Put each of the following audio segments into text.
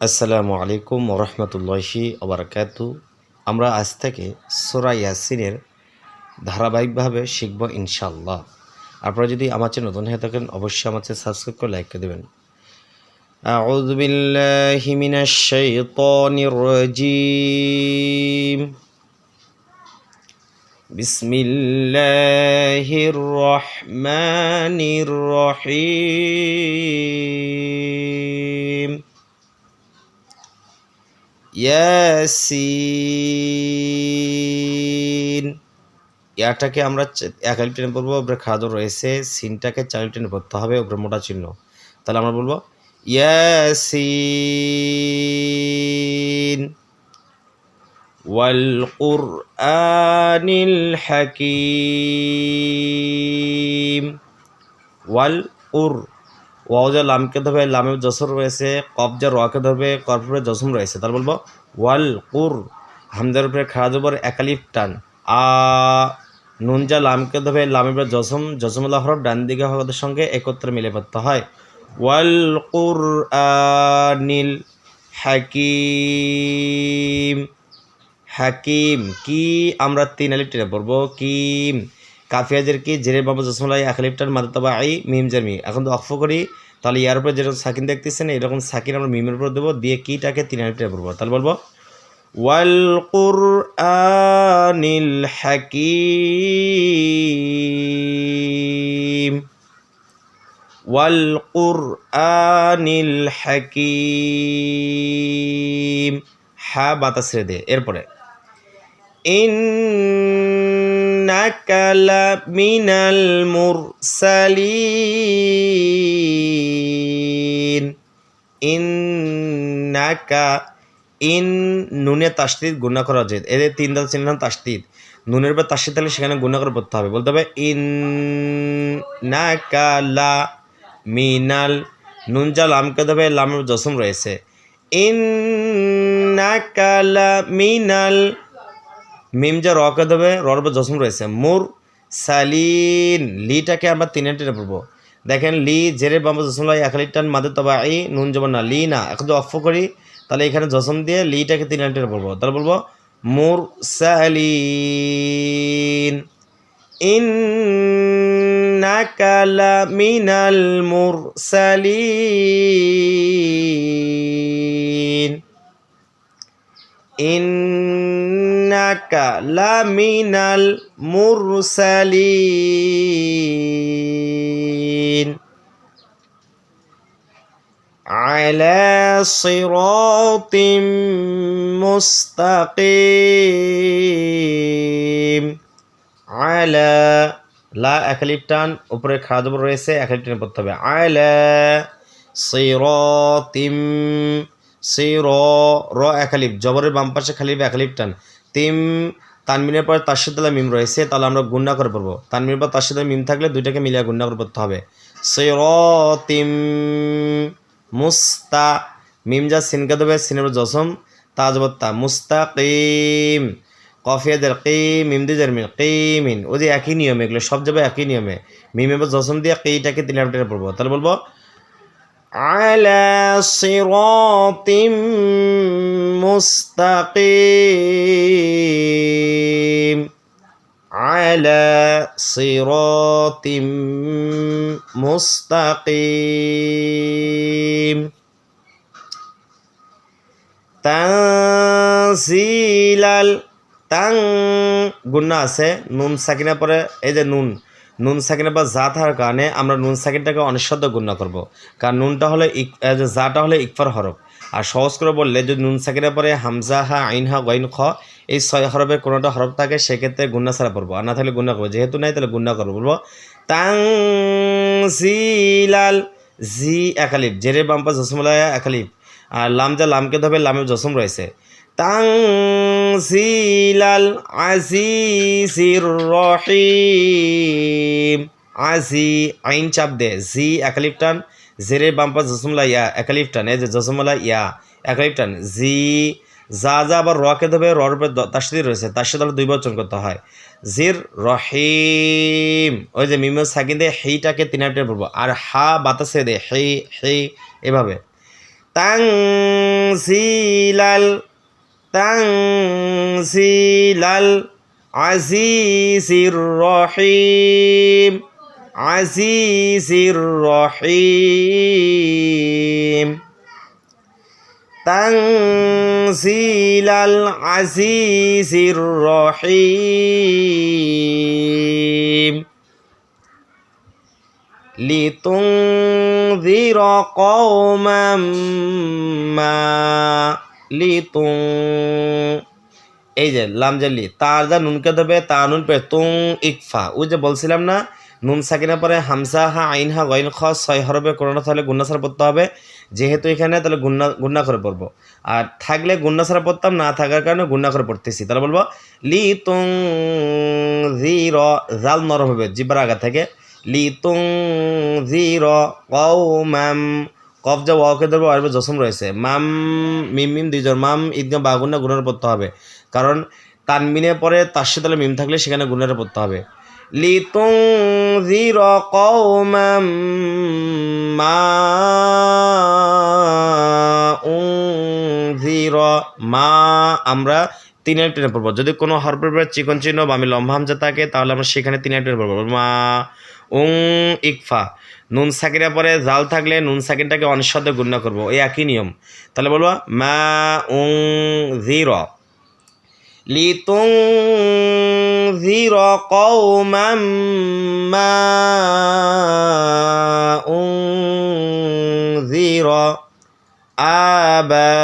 আসসালামু আলাইকুম ওরহমতুল্লাহি ওবরাকাতু আমরা আজ থেকে সোরা ইয়াসিনের ধারাবাহিকভাবে শিখব ইনশাল্লাহ আপনারা যদি আমার চ্যানেল নতুন হয়ে থাকেন অবশ্যই আমার চ্যানেল সাবস্ক্রাইব করে লাইক করে দেবেন أعوذ بالله من الشيطان الرجيم بسم الله الرحمن الرحيم ইয়াসিন ইয়াটাকে আমরা চ- এক আলিফ টেনে পড়বো উপরে খাদ্য রয়েছে সিনটাকে চার আলিফ টেনে পড়তে হবে উপরে মোটা চিহ্ন তাহলে আমরা বলবো ইয়াসিন والقرآن الحكيم والقر ওয়াও যা লামকে ধরবে, লামে জসর রয়েছে যা রকে ধরবে কর্পরে জসম রয়েছে। তার বলব, ওয়াল কুর হামদার উপরে খারাজ উপর একালিফ টান। আ নুন যা লামকে ধরবে লামের উপরে জসম জসমুল্লাহ হরফ ডান দিকে হরফের সঙ্গে একত্রে মিলে পড়তে হয়। ওয়াল কুর আনিল হাকিম হাকিম, কি আমরা তিন আলিফ টেনে পড়ব, কিম। কাফিয়াজের কি জেরে বাবু জসমলাই এক আলিফটার মাদা তবা আই মিম জার মি এখন তো অক্ষ করি, তাহলে ইয়ার উপরে যেরকম সাকিন দেখতেছেন, এরকম সাকিন আমরা মিমের উপর দেবো, দিয়ে কিটাকে তিন টেনে পড়ব। তাহলে বলব, ওয়াল কুরআনিল হাকিম। ওয়াল কুরআনিল হাকিম। হা বাতাস দে, এরপরে। ইন্নাকা লামিনাল মুরসালিন ইন্নাকা ইন নুনে তাস্তিদ গুণা করা উচিত। এদের তিন দাল চিহ্ন তাস্তিদ নুনের উপর তাস্তিদ থাকলে সেখানে গুণা করে পড়তে হবে। বলতে হবে ইন নাকা লা মিনাল নুন যা লামকে দেবে, লামের জসম রয়েছে। ইন্নাকা লা মিনাল মিম যা রকে দেবে, রর উপর জসম রয়েছে। মুর, সালিন, লিটাকে আমরা তিনে টেনে পড়ব। দেখেন, লি জেরে বাম্বা জসম লাই এক লিটান মাদে তবা আই নুন জবান না, লি না। এখন অফ করি, তাহলে এখানে জসম দিয়ে লিটাকে তিন টেনে পড়ব। তাহলে বলব, মুর, সালিন, ইন্নাকা লামিনাল মুরসালিন ইন্নাকা লামিনাল মুরসালিন على صراط مستقيم على লা একালিপ টান উপরে খারাপ জবর রয়েছে একালিপ টান পড়তে হবে আলা সিরতিম সির র একালিপ জবরের বাম পাশে খালি একালিপ টান তিম তানমিনের পর তাসিদালা মিম রয়েছে, তাহলে আমরা গুন্না করে পড়ব। তানমিনের পর তাসিদালা মিম থাকলে দুইটাকে মিলিয়ে গুন্না করে পড়তে হবে। সিরতিম মুস্তা, মিম যা সিনকে দেবে, সিনের উপর জসম তা জবত্তা মুস্তাকিম কফিয়াদের কিম দিয়ে মিন কিমিন। ও যে একই নিয়মে এগুলো, সব যাবে একই নিয়মে। মিম এবার জসম দিয়ে কেইটাকে তিন টেনে পড়ব। তাহলে বলব على صراط مستقيم على صراط مستقيم তানজিলাল তাং গুন্না আছে নুন সাকিনা পরে এই যে নুন নুন সাকিনা বা জা থাকার কারণে আমরা নুন সাকিনটাকে অনিঃশব্দ গুন্না করব। কারণ নুনটা হলে ইক জাটা হলে ইকফার হরফ। আর সহজ করে বললে যদি নুন সাকিনা পরে হামজা, হা, আইন, হা গইন খ এই ছয় হরফের কোনোটা হরফ থাকে, সেক্ষেত্রে গুন্না ছাড়া পড়ব। আর না থাকলে গুন্না করব। যেহেতু নাই, তাহলে গুন্না করব। বলব তাং জিলাল জি একালিপ জেরে বাম্পা জসমুলায়া একালিপ আর লাম যা লামকে ধরবে লামের জসম রয়েছে। তাংজিলাল আজিজির রহিম। আজি আইন চাপ দে। জি একালিপ টান। জেরে বাম্পা জসমুলা ইয়া একালিপ টান। এই যে জসমুলা ইয়া একালিপ টান। জি, যা যা আবার রকে ধরবে রর উপরে দ- সাথে রয়েছে। তার সাথে দুই বচন করতে হয়। জির, রহিম। ওই যে মিমে সাকিন দিয়ে হেইটাকে তিন হাতে পড়ব আর হা, বাতাসে দে হেই হেই এভাবে। তাংসিলাল تنزيل العزيز الرحيم. عزيز الرحيم. تنزيل العزيز الرحيم. لتنذر قوما ما লি তুং এই যে লি, তার যা নুনকে দেবে তা নুন পে তুং ইকফা। ও যে বলছিলাম না, নুন সাকিনা পরে হামসা হা আইন হা গইন খ ছয় হরবে করোনা তাহলে গুন্ডাসারা পড়তে হবে। যেহেতু এখানে তাহলে গুন্না গুন্না করে পড়ব। আর থাকলে গুন্ডাসারা পড়তাম, না থাকার কারণে গুন্না করে পড়তেছি। তাহলে বলব লি তুং জি র জাল নরম হবে জিবার আগা থেকে। লি তুং জি র ও ম্যাম যা ওয়াকে ধরবো, আর জসম রয়েছে। মাম, মিম মিম দুইজন। মাম, ঈদগাহ বা গুন্না গুণার পড়তে হবে। কারণ তানমিনের পরে তার সাথে মিম থাকলে সেখানে গুণারে পড়তে হবে। ম্যাম মা উনজির মা, আমরা তিন আলিফ টেনে পড়ব। যদি কোনো হরফের পরে চিকন চিহ্ন বা আমি লম্বা হামজা থাকে, তাহলে আমরা সেখানে তিন আলিফ টেনে পড়ব। মা, উং, ইকফা। নুন সাকিরা পরে জাল থাকলে নুন সাকিরটাকে অনিঃশব্দে গুণ্য করব। এই একই নিয়ম। তাহলে বলব, মা, উং, জির। লিতুং, জির কৌমাম মা, উং, জির। আবা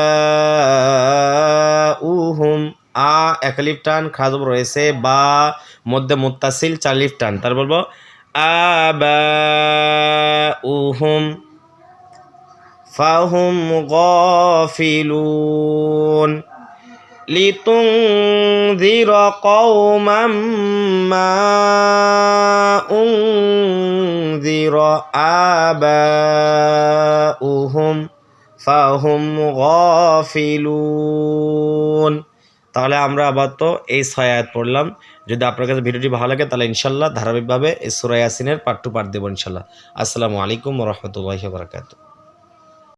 আ এক লিফ টান খাজব রয়েছে বা মধ্যে মুত্তাসিল চার লিফ টান তার বলবো আবাউহুম ফাহুম গফিলুন لتنذر قوما ما أنذر آباؤهم ফাহুম গফিলুন তাহলে আমরা আবার তো এই ছয় আয়াত পড়লাম। যদি আপনার কাছে ভিডিওটি ভালো লাগে, তাহলে ইনশাল্লাহ ধারাবাহিকভাবে এই সুরাই ইয়াসিনের পার্ট টু পার্ট দেবো ইনশাল্লাহ আসসালামু আলাইকুম রহমতুল্লাহ বারাকাতুহ।